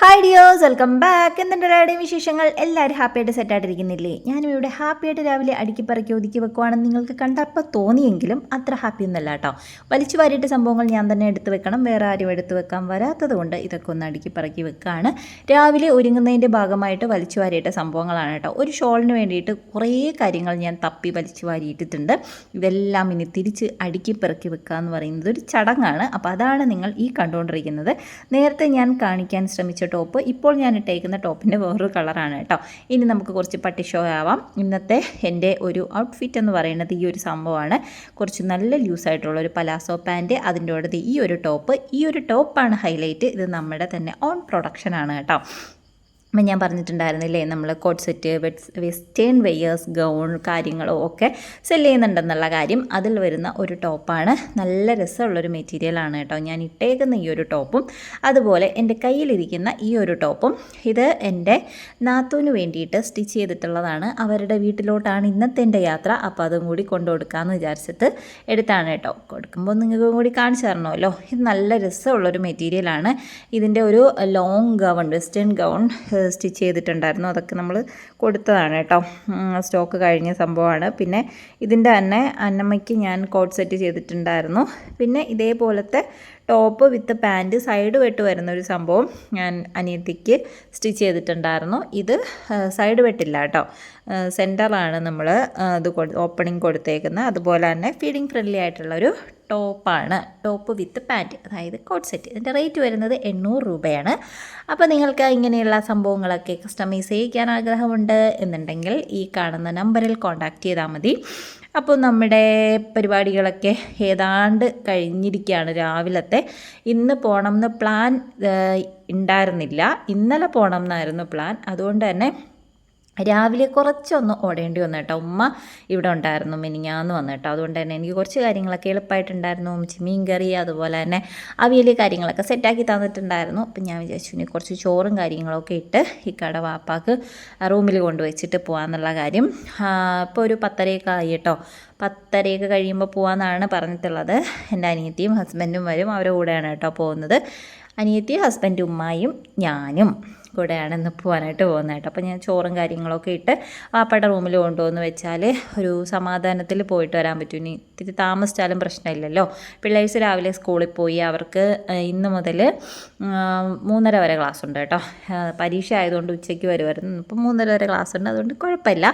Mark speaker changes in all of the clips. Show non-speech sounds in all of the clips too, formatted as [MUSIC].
Speaker 1: Hi ഡിയോസ് welcome back എന്തുണ്ട് എല്ലാവരുടെയും വിശേഷങ്ങൾ? എല്ലാവരും ഹാപ്പിയായിട്ട് സെറ്റായിട്ടിരിക്കുന്നില്ലേ ഞാനും ഇവിടെ ഹാപ്പിയായിട്ട് രാവിലെ അടുക്കി പറക്കി ഒതുക്കി വെക്കുവാണെന്ന് നിങ്ങൾക്ക് കണ്ടപ്പോൾ തോന്നിയെങ്കിലും അത്ര ഹാപ്പി ഒന്നല്ല കേട്ടോ. വലിച്ചു വാരിയിട്ട് സംഭവങ്ങൾ ഞാൻ തന്നെ എടുത്തു വെക്കണം. വേറെ ആരും എടുത്തു വെക്കാൻ വരാത്തത് കൊണ്ട് ഇതൊക്കെ ഒന്ന് അടുക്കി പറക്കി വെക്കുകയാണ് രാവിലെ ഒരുങ്ങുന്നതിന്റെ ഭാഗമായിട്ട് വലിച്ചു വാരിയിട്ട സംഭവങ്ങളാണ് കേട്ടോ. ഒരു ഷോളിന് വേണ്ടിയിട്ട് കുറേ കാര്യങ്ങൾ ഞാൻ തപ്പി വലിച്ചു വാരിയിട്ടിട്ടുണ്ട്. ഇതെല്ലാം ഇനി തിരിച്ച് അടുക്കി പെറുക്കി വെക്കുക എന്ന് പറയുന്നത് ഒരു ചടങ്ങാണ്. അപ്പോൾ അതാണ് നിങ്ങൾ ഈ കണ്ടുകൊണ്ടിരിക്കുന്നത്. നേരത്തെ ഞാൻ കാണിക്കാൻ ശ്രമിച്ച ടോപ്പ്. ഇപ്പോൾ ഞാൻ ഇട്ടേക്കുന്ന ടോപ്പിന്റെ വേറൊരു കളറാണ് കേട്ടോ. ഇനി നമുക്ക് കുറച്ച് പട്ടി ഷോ ആവാം. ഇന്നത്തെ എന്റെ ഒരു ഔട്ട്ഫിറ്റ് എന്ന് പറയുന്നത് ഈ ഒരു സംഭവമാണ്. കുറച്ച് നല്ല ലൂസായിട്ടുള്ള ഒരു പലാസോ പാന്റ് അതിന്റെ കൂടെ ഈ ഒരു ടോപ്പ് ഈ ഒരു ടോപ്പാണ് ഹൈലൈറ്റ് ഇത് നമ്മുടെ തന്നെ ഓൺ പ്രൊഡക്ഷനാണ് കേട്ടോ. അപ്പം ഞാൻ പറഞ്ഞിട്ടുണ്ടായിരുന്നില്ലേ നമ്മൾ coat set western wears gown കാര്യങ്ങളോ ഒക്കെ സെൽ ചെയ്യുന്നുണ്ടെന്നുള്ള കാര്യം. അതിൽ വരുന്ന ഒരു ടോപ്പാണ് നല്ല രസമുള്ളൊരു മെറ്റീരിയലാണ് കേട്ടോ. ഞാൻ ഇട്ടേക്കുന്ന ഈ ഒരു ടോപ്പും അതുപോലെ എന്റെ കയ്യിലിരിക്കുന്ന ഈ ഒരു ടോപ്പും ഇത് എന്റെ നാത്തൂന് വേണ്ടിയിട്ട് സ്റ്റിച്ച് ചെയ്തിട്ടുള്ളതാണ്. അവരുടെ വീട്ടിലോട്ടാണ് ഇന്നത്തെ എന്റെ യാത്ര. അപ്പോൾ അതും കൂടി കൊണ്ടു കൊടുക്കാമെന്ന് വിചാരിച്ചിട്ട് എടുത്താണ് കേട്ടോ. കൊടുക്കുമ്പോൾ നിങ്ങൾക്കും കൂടി കാണിച്ചു തരണമല്ലോ. ഇത് നല്ല രസമുള്ളൊരു മെറ്റീരിയലാണ് ഇതിന്റെ ഒരു long gown western gown stitch ചെയ്തിട്ടുണ്ടായിരുന്നു. അതൊക്കെ നമ്മൾ കൊടുത്തതാണ് കേട്ടോ. സ്റ്റോക്ക് കഴിഞ്ഞ സംഭവമാണ്. പിന്നെ ഇതിന്റെ തന്നെ അന്നമ്മയ്ക്ക് ഞാൻ കോട്ട് സെറ്റ് ചെയ്തിട്ടുണ്ടായിരുന്നു. പിന്നെ ഇതേപോലത്തെ ടോപ്പ് വിത്ത് പാന്റ് സൈഡ് വെട്ട് വരുന്ന ഒരു സംഭവം ഞാൻ അനിയത്തിക്ക് സ്റ്റിച്ച് ചെയ്തിട്ടുണ്ടായിരുന്നു. ഇത് സൈഡ് വെട്ടില്ല കേട്ടോ. സെന്ററാണ് നമ്മൾ ഇത് ഓപ്പണിങ് കൊടുത്തേക്കുന്നത്. അതുപോലെ തന്നെ ഫീഡിങ് ഫ്രണ്ട്ലി ആയിട്ടുള്ളൊരു ടോപ്പാണ്. ടോപ്പ് വിത്ത് പാന്റ് അതായത് കോട്ട് സെറ്റ്. ഇതിന്റെ റേറ്റ് വരുന്നത് എണ്ണൂറ് രൂപയാണ്. അപ്പോൾ നിങ്ങൾക്ക് ഇങ്ങനെയുള്ള സംഭവങ്ങളൊക്കെ കസ്റ്റമൈസ് ചെയ്യിക്കാൻ ആഗ്രഹമുണ്ട് എന്നുണ്ടെങ്കിൽ ഈ കാണുന്ന നമ്പറിൽ കോൺടാക്റ്റ് ചെയ്താൽ മതി. അപ്പോൾ നമ്മുടെ പരിപാടികളൊക്കെ ഏതാണ്ട് കഴിഞ്ഞിരിക്കുകയാണ് രാവിലത്തെ. ഇന്ന് പോകണം എന്ന് പ്ലാൻ ഉണ്ടായിരുന്നില്ല. ഇന്നലെ പോകണം എന്നായിരുന്നു പ്ലാൻ അതുകൊണ്ട് തന്നെ രാവിലെ കുറച്ചൊന്ന് ഓടേണ്ടി വന്നു കേട്ടോ. ഉമ്മ ഇവിടെ ഉണ്ടായിരുന്നു മിനിങ്ങാന്ന് വന്നു കേട്ടോ. അതുകൊണ്ട് തന്നെ എനിക്ക് കുറച്ച് കാര്യങ്ങളൊക്കെ എളുപ്പമായിട്ടുണ്ടായിരുന്നു ഉമ്മച്ചി മീൻ കറി അതുപോലെ തന്നെ അവിയൽ കാര്യങ്ങളൊക്കെ സെറ്റാക്കി തന്നിട്ടുണ്ടായിരുന്നു. അപ്പം ഞാൻ വിചാരിച്ചു ഇനി കുറച്ച് ചോറും കാര്യങ്ങളൊക്കെ ഇട്ട് ഈ കട വാപ്പാക്ക് റൂമിൽ കൊണ്ടുവച്ചിട്ട് പോകാമെന്നുള്ള കാര്യം. ഇപ്പോൾ ഒരു പത്തരയൊക്കെ ആയി കേട്ടോ. പത്തരയൊക്കെ കഴിയുമ്പോൾ പോകാമെന്നാണ് പറഞ്ഞിട്ടുള്ളത്. എന്റെ അനിയത്തിയും ഹസ്ബൻഡും വരും. അവരുടെ കൂടെയാണ് കേട്ടോ പോകുന്നത്. അനിയത്തി ഹസ്ബൻഡും ഉമ്മായും ഞാനും. കൂടെയാണ് ഇന്ന് പോകാനായിട്ട് പോകുന്നത് കേട്ടോ. അപ്പോൾ ഞാൻ ചോറും കാര്യങ്ങളൊക്കെ ഇട്ട് വാപ്പയുടെ റൂമിൽ കൊണ്ടുവന്ന് വെച്ചാൽ ഒരു സമാധാനത്തിൽ പോയിട്ട് വരാൻ പറ്റും. ഇനി ഇത്തിരി താമസിച്ചാലും പ്രശ്നമില്ലല്ലോ. പിള്ളേഴ്സ് രാവിലെ സ്കൂളിൽ പോയി അവർക്ക് ഇന്ന് മുതൽ മൂന്നര വരെ ക്ലാസ് ഉണ്ട് കേട്ടോ. പരീക്ഷ ആയതുകൊണ്ട് ഉച്ചയ്ക്ക് വരുമായിരുന്നു. ഇപ്പം മൂന്നര വരെ ക്ലാസ് ഉണ്ട്. അതുകൊണ്ട് കുഴപ്പമില്ല.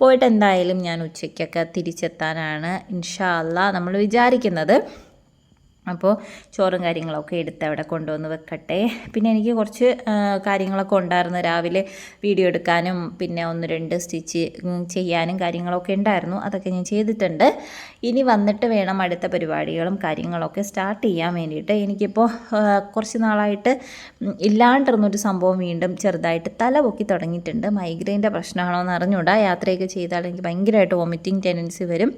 Speaker 1: പോയിട്ട് എന്തായാലും ഞാൻ ഉച്ചയ്ക്കൊക്കെ തിരിച്ചെത്താനാണ് ഇൻഷാല്ല നമ്മൾ വിചാരിക്കുന്നത്. അപ്പോൾ ചോറും കാര്യങ്ങളൊക്കെ എടുത്ത് അവിടെ കൊണ്ടുവന്ന് വെക്കട്ടെ. പിന്നെ എനിക്ക് കുറച്ച് കാര്യങ്ങളൊക്കെ ഉണ്ടായിരുന്നു. രാവിലെ വീഡിയോ എടുക്കാനും പിന്നെ ഒന്ന് രണ്ട് സ്റ്റിച്ച് ചെയ്യാനും കാര്യങ്ങളൊക്കെ ഉണ്ടായിരുന്നു. അതൊക്കെ ഞാൻ ചെയ്തിട്ടുണ്ട്. ഇനി വന്നിട്ട് വേണം അടുത്ത പരിപാടികളും കാര്യങ്ങളൊക്കെ സ്റ്റാർട്ട് ചെയ്യാൻ വേണ്ടിയിട്ട്. എനിക്കിപ്പോൾ കുറച്ച് നാളായിട്ട് ഇല്ലാണ്ടിരുന്നൊരു സംഭവം വീണ്ടും ചെറുതായിട്ട് തല പൊക്കി തുടങ്ങിയിട്ടുണ്ട്. മൈഗ്രെയിന്റെ പ്രശ്നമാണോ എന്ന് അറിഞ്ഞൂടാ യാത്രയൊക്കെ ചെയ്താൽ എനിക്ക് ഭയങ്കരമായിട്ട് വോമിറ്റിംഗ് ടെൻഡൻസി വരും.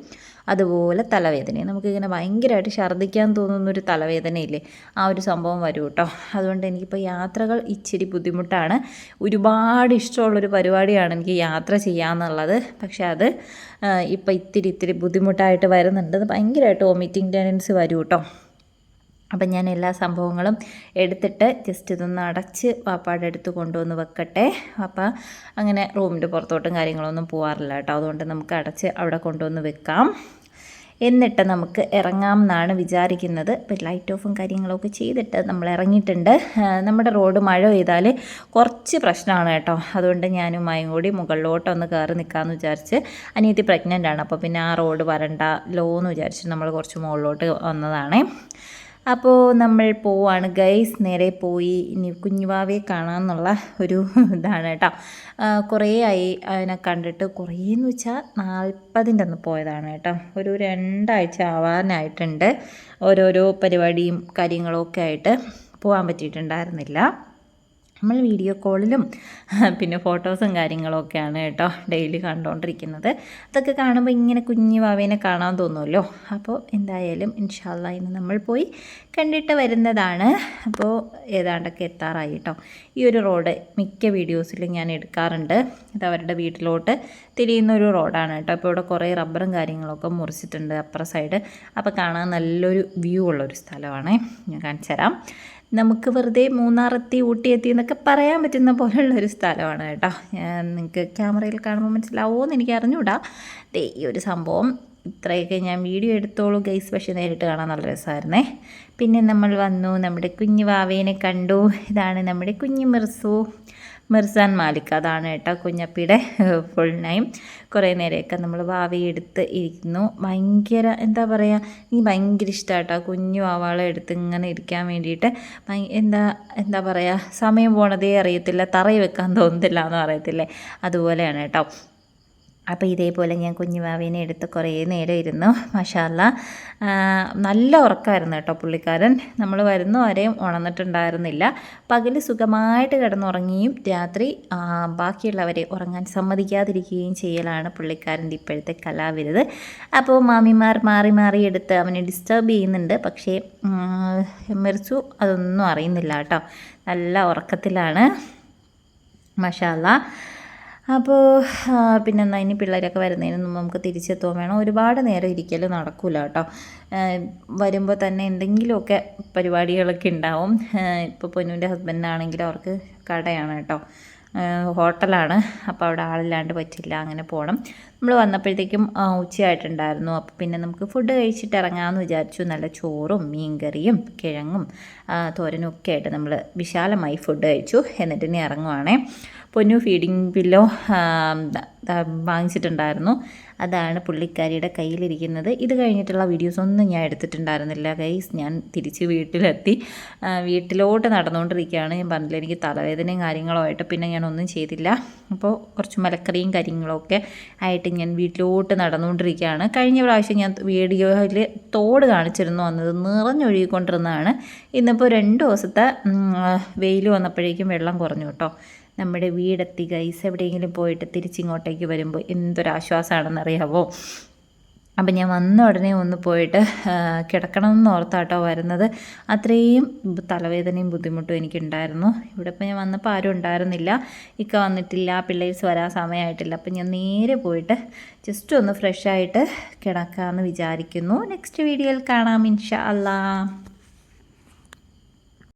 Speaker 1: അതുപോലെ തലവേദനയും നമുക്കിങ്ങനെ ഭയങ്കരമായിട്ട് ഛർദ്ദിക്കാൻ തോന്നുന്നൊരു തലവേദനയില്ലേ? ആ ഒരു സംഭവം വരും കേട്ടോ അതുകൊണ്ട് എനിക്കിപ്പോൾ യാത്രകൾ ഇച്ചിരി ബുദ്ധിമുട്ടാണ്. ഒരുപാട് ഇഷ്ടമുള്ളൊരു പരിപാടിയാണ് എനിക്ക് യാത്ര ചെയ്യാമെന്നുള്ളത് പക്ഷേ അത് ഇപ്പോൾ ഇത്തിരി ഇത്തിരി ബുദ്ധിമുട്ടായിട്ട് വരുന്നുണ്ട്. ഭയങ്കരമായിട്ട് വോമിറ്റിംഗ് ടെൻഡൻസി വരും കേട്ടോ അപ്പം ഞാൻ എല്ലാ സംഭവങ്ങളും എടുത്തിട്ട് ജസ്റ്റ് ഇതൊന്ന് അടച്ച് പാപ്പാടെ അടുത്ത് കൊണ്ടുവന്ന് വെക്കട്ടെ. അപ്പം അങ്ങനെ റൂമിന്റെ പുറത്തോട്ടും കാര്യങ്ങളൊന്നും പോകാറില്ല കേട്ടോ. അതുകൊണ്ട് നമുക്ക് അടച്ച് അവിടെ കൊണ്ടുവന്ന് വെക്കാം. എന്നിട്ട് നമുക്ക് ഇറങ്ങാം എന്നാണ് വിചാരിക്കുന്നത്. ഇപ്പം ലൈറ്റ് ഓഫും കാര്യങ്ങളൊക്കെ ചെയ്തിട്ട് നമ്മൾ ഇറങ്ങിയിട്ടുണ്ട്. നമ്മുടെ റോഡ് മഴ പെയ്താൽ കുറച്ച് പ്രശ്നമാണ് കേട്ടോ. അതുകൊണ്ട് ഞാനും മായും കൂടി മുകളിലോട്ടൊന്ന് കയറി നിൽക്കാമെന്ന് വിചാരിച്ച് അനിയത്തി പ്രഗ്നന്റ് ആണ്. അപ്പോൾ പിന്നെ ആ റോഡ് വരണ്ട ലോ എന്ന് വിചാരിച്ച് നമ്മൾ കുറച്ച് മുകളിലോട്ട് വന്നതാണേ. അപ്പോൾ നമ്മൾ പോവാണ്. ഗൈസ് നേരെ പോയി. ഇനി കുഞ്ഞുവാവെ കാണാമെന്നുള്ള ഒരു ഇതാണ് കേട്ടോ. കുറേ ആയി അതിനെ കണ്ടിട്ട് കുറേ എന്ന് വെച്ചാൽ നാൽപ്പതിന്റെ അന്ന് പോയതാണ് കേട്ടോ. ഒരു രണ്ടാഴ്ച ആവാനായിട്ടുണ്ട്. ഓരോരോ പരിപാടിയും കാര്യങ്ങളൊക്കെ ആയിട്ട് പോകാൻ പറ്റിയിട്ടുണ്ടായിരുന്നില്ല. നമ്മൾ വീഡിയോ കോളിലും [LAUGHS] പിന്നെ ഫോട്ടോസും കാര്യങ്ങളൊക്കെയാണ് കേട്ടോ ഡെയിലി കണ്ടുകൊണ്ടിരിക്കുന്നത് അതൊക്കെ കാണുമ്പോൾ ഇങ്ങനെ കുഞ്ഞു വാവേനെ കാണാൻ തോന്നുമല്ലോ അപ്പോൾ എന്തായാലും ഇൻഷാല്ല ഇന്ന് നമ്മൾ പോയി കണ്ടിട്ട് വരുന്നതാണ്. അപ്പോൾ ഏതാണ്ടൊക്കെ എത്താറായി കേട്ടോ. ഈ ഒരു റോഡ് മിക്ക വീഡിയോസിലും ഞാൻ എടുക്കാറുണ്ട്. ഇത് അവരുടെ വീട്ടിലോട്ട് തിരിയുന്ന ഒരു റോഡാണ് കേട്ടോ. അപ്പോൾ ഇവിടെ കുറേ റബ്ബറും കാര്യങ്ങളൊക്കെ മുറിച്ചിട്ടുണ്ട് അപ്പുറ സൈഡ്. അപ്പോൾ കാണാൻ നല്ലൊരു വ്യൂ ഉള്ളൊരു സ്ഥലമാണ്. ഞാൻ കാണിച്ചു തരാം നമുക്ക് വെറുതെ മൂന്നാറെത്തി ഊട്ടി എത്തി എന്നൊക്കെ പറയാൻ പറ്റുന്ന പോലുള്ളൊരു സ്ഥലമാണ് കേട്ടോ. നിങ്ങൾക്ക് ക്യാമറയിൽ കാണുമ്പോൾ മനസ്സിലാവുമോ എന്ന് എനിക്ക് അറിഞ്ഞൂടാ. ഈ ഒരു സംഭവം ഇത്രയൊക്കെ ഞാൻ വീഡിയോ എടുത്തോളൂ ഗൈസ്. പക്ഷേ നേരിട്ട് കാണാൻ നല്ല രസമായിരുന്നേ. പിന്നെ നമ്മൾ വന്നു നമ്മുടെ കുഞ്ഞു വാവേനെ കണ്ടു. ഇതാണ് നമ്മുടെ കുഞ്ഞു മിർസു. മിർസാൻ മാലിക്. അതാണ് കേട്ടോ കുഞ്ഞപ്പിയുടെ ഫുൾ നെയിം കുറേ നേരമൊക്കെ നമ്മൾ വാവയെ എടുത്ത് ഇരിക്കുന്നു. ഭയങ്കര എന്താ പറയുക എനിക്ക് ഭയങ്കര ഇഷ്ടമാട്ടോ കുഞ്ഞു ആവാളെ എടുത്ത് ഇങ്ങനെ ഇരിക്കാൻ വേണ്ടിയിട്ട്. എന്താ എന്താ പറയുക സമയം പോണതേ അറിയത്തില്ല തറയി വെക്കാൻ തോന്നത്തില്ല എന്ന് പറയത്തില്ലേ? അതുപോലെയാണ് കേട്ടോ. അപ്പോൾ ഇതേപോലെ ഞാൻ കുഞ്ഞുമാവിനെ എടുത്ത് കുറേ നേരം ഇരുന്നു. [LAUGHS] മഷാല്ല. നല്ല ഉറക്കമായിരുന്നു കേട്ടോ പുള്ളിക്കാരൻ. നമ്മൾ വരുന്ന വരെയും ഉണർന്നിട്ടുണ്ടായിരുന്നില്ല. പകൽ സുഖമായിട്ട് കിടന്നുറങ്ങുകയും രാത്രി ബാക്കിയുള്ളവരെ ഉറങ്ങാൻ സമ്മതിക്കാതിരിക്കുകയും ചെയ്യലാണ് പുള്ളിക്കാരന്റെ ഇപ്പോഴത്തെ കലാവിരുത്. അപ്പോൾ മാമിമാർ മാറി മാറി എടുത്ത് അവനെ ഡിസ്റ്റർബ് ചെയ്യുന്നുണ്ട്. പക്ഷേ മെറിച്ചു അതൊന്നും അറിയുന്നില്ല കേട്ടോ. നല്ല ഉറക്കത്തിലാണ്. മഷാല്ല. അപ്പോൾ പിന്നെ എന്നാൽ ഇനി പിള്ളേരൊക്കെ വരുന്നതിന് മുമ്പ് നമുക്ക് തിരിച്ചെത്തുകയും വേണം. ഒരുപാട് നേരം ഇരിക്കൽ നടക്കില്ല കേട്ടോ. വരുമ്പോൾ തന്നെ എന്തെങ്കിലുമൊക്കെ പരിപാടികളൊക്കെ ഉണ്ടാവും. ഇപ്പോൾ പൊന്നുവിന്റെ ഹസ്ബൻഡിനാണെങ്കിലും അവർക്ക് കടയാണ് കേട്ടോ. ഹോട്ടലാണ്. അപ്പോൾ അവിടെ ആളില്ലാണ്ട് പറ്റില്ല അങ്ങനെ പോകണം നമ്മൾ വന്നപ്പോഴത്തേക്കും ഉച്ചയായിട്ടുണ്ടായിരുന്നു. അപ്പോൾ പിന്നെ നമുക്ക് ഫുഡ് കഴിച്ചിട്ട് ഇറങ്ങാമെന്ന് വിചാരിച്ചു. നല്ല ചോറും മീൻകറിയും കിഴങ്ങും തോരനും ഒക്കെ ആയിട്ട് നമ്മൾ വിശാലമായി ഫുഡ് കഴിച്ചു. എന്നിട്ട് ഇനി ഇറങ്ങുവാണേ. പൊന്നു ഫീഡിംഗ് പില്ലോ വാങ്ങിച്ചിട്ടുണ്ടായിരുന്നു. അതാണ് പുള്ളിക്കാരിയുടെ കയ്യിലിരിക്കുന്നത്. ഇത് കഴിഞ്ഞിട്ടുള്ള വീഡിയോസ് ഒന്നും ഞാൻ എടുത്തിട്ടുണ്ടായിരുന്നില്ല ഗൈസ് ഞാൻ തിരിച്ച് വീട്ടിലെത്തി. വീട്ടിലോട്ട് നടന്നുകൊണ്ടിരിക്കുകയാണ്. ഞാൻ പറഞ്ഞില്ല എനിക്ക് തലവേദനയും കാര്യങ്ങളോ ആയിട്ട് പിന്നെ ഞാൻ ഒന്നും ചെയ്തില്ല. അപ്പോൾ കുറച്ച് മലക്കറിയും കാര്യങ്ങളൊക്കെ ആയിട്ട് ഞാൻ വീട്ടിലോട്ട് നടന്നുകൊണ്ടിരിക്കുകയാണ്. കഴിഞ്ഞ പ്രാവശ്യം ഞാൻ വീഡിയോയിൽ തോട് കാണിച്ചിരുന്നു വന്നത്. നിറഞ്ഞൊഴുകിക്കൊണ്ടിരുന്നതാണ്. ഇന്നിപ്പോൾ രണ്ട് ദിവസത്തെ വെയിൽ വന്നപ്പോഴേക്കും വെള്ളം കുറഞ്ഞു കേട്ടോ. നമ്മുടെ വീടെത്തി ഗൈസ് എവിടെയെങ്കിലും പോയിട്ട് തിരിച്ചിങ്ങോട്ടേക്ക് വരുമ്പോൾ എന്തൊരാശ്വാസമാണെന്നറിയാവോ? അപ്പം ഞാൻ വന്ന ഉടനെ ഒന്ന് പോയിട്ട് കിടക്കണമെന്ന് ഓർത്താട്ടോ വരുന്നത്. അത്രയും തലവേദനയും ബുദ്ധിമുട്ടും എനിക്കുണ്ടായിരുന്നു. ഇവിടെ ഇപ്പം ഞാൻ വന്നപ്പോൾ ആരും ഉണ്ടായിരുന്നില്ല. ഇക്ക വന്നിട്ടില്ല പിള്ളേഴ്സ് വരാൻ സമയമായിട്ടില്ല. അപ്പം ഞാൻ നേരെ പോയിട്ട് ജസ്റ്റ് ഒന്ന് ഫ്രഷ് ആയിട്ട് കിടക്കാമെന്ന് വിചാരിക്കുന്നു. നെക്സ്റ്റ് വീഡിയോയിൽ കാണാം ഇൻഷാ അല്ലാ